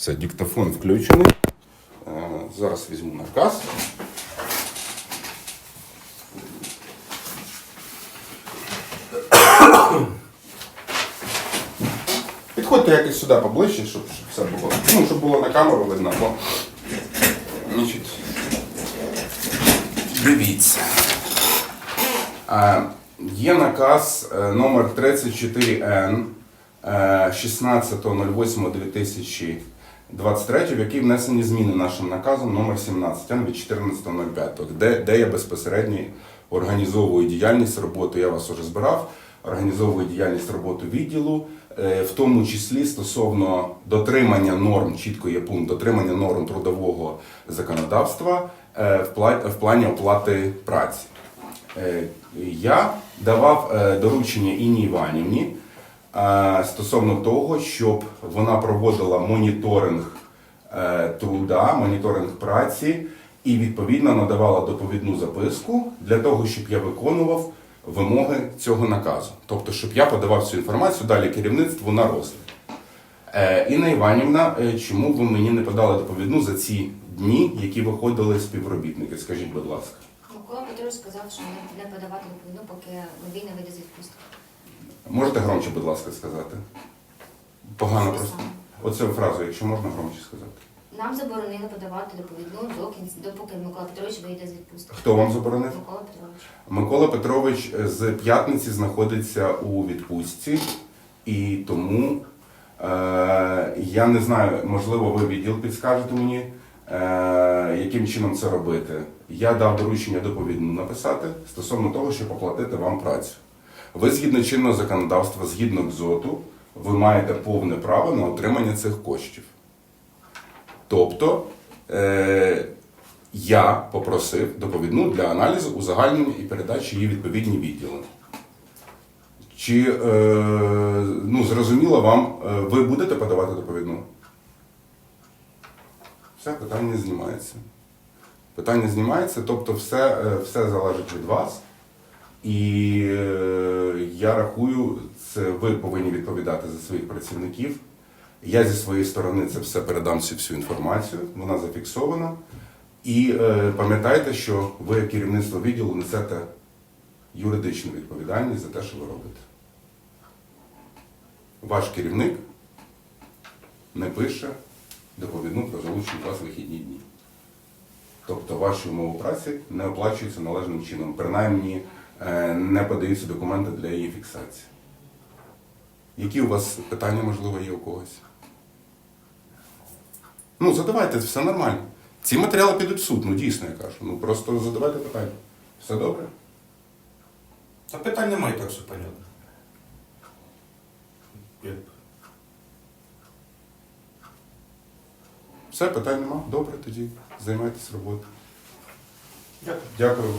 Все, диктофон включений. Е, зараз візьму наказ. Підходьте якось сюди поближче, щоб все було. Ну, щоб було на камеру видно, бо Значить, дивіться. Е, є наказ е, номер 34 n 16.08.2000 23, в якій внесені зміни нашим наказом номер 17 від 14.05, де, де я безпосередньо організовую діяльність роботи, я вас уже збирав, організовую діяльність роботи відділу, е, в тому числі стосовно дотримання норм, чітко є пункт дотримання норм трудового законодавства е, в плані оплати праці. Е, я давав доручення Іні Іванівні стосовно того, щоб вона проводила моніторинг е, труда, моніторинг праці і відповідно надавала доповідну записку для того, щоб я виконував вимоги цього наказу. Тобто, щоб я подавав цю інформацію далі керівництву на розгляд. Е, Інна Іванівна, е, чому ви мені не подали доповідну за ці дні, які виходили співробітники? Скажіть, будь ласка. Микола Петрович сказав, що не, подавати доповідну, поки Левій не вийде з відпустки. Можете громче, будь ласка, сказати? Погано просто. Оцю фразу, якщо можна громче сказати. Нам заборонили подавати доповідну до кінця, допоки Микола Петрович вийде з відпустки. Хто вам заборонив? Микола Петрович. Микола Петрович е, з п'ятниці знаходиться у відпустці, і тому е, я не знаю, можливо, ви відділ підскажете мені, е, яким чином це робити. Я дав доручення доповідну написати стосовно того, щоб оплатити вам працю. Ви згідно чинного законодавства, згідно КЗОТу, ви маєте повне право на отримання цих коштів. Тобто е, я попросив доповідну для аналізу, узагальнення і передачі її відповідні відділи. Чи е, ну, зрозуміло вам, е, ви будете подавати доповідну? Все, питання знімається. Питання знімається, тобто все, е, все залежить від вас. І е, я рахую, це ви повинні відповідати за своїх працівників. Я зі своєї сторони це все передам всю інформацію, вона зафіксована. І е, пам'ятайте, що ви, керівництво відділу, несете юридичну відповідальність за те, що ви робите. Ваш керівник не пише доповідну про залучені вас вихідні дні. Тобто ваші умови праці не оплачуються належним чином, принаймні не подаються документи для її фіксації. Які у вас питання, можливо, є у когось? Ну, задавайте, все нормально. Ці матеріали підуть в суд, ну дійсно я кажу. Ну просто задавайте питання. Все добре? Та питань немає, так все понятно. Все, питань нема? Добре, тоді займайтесь роботою. Дякую. Дякую.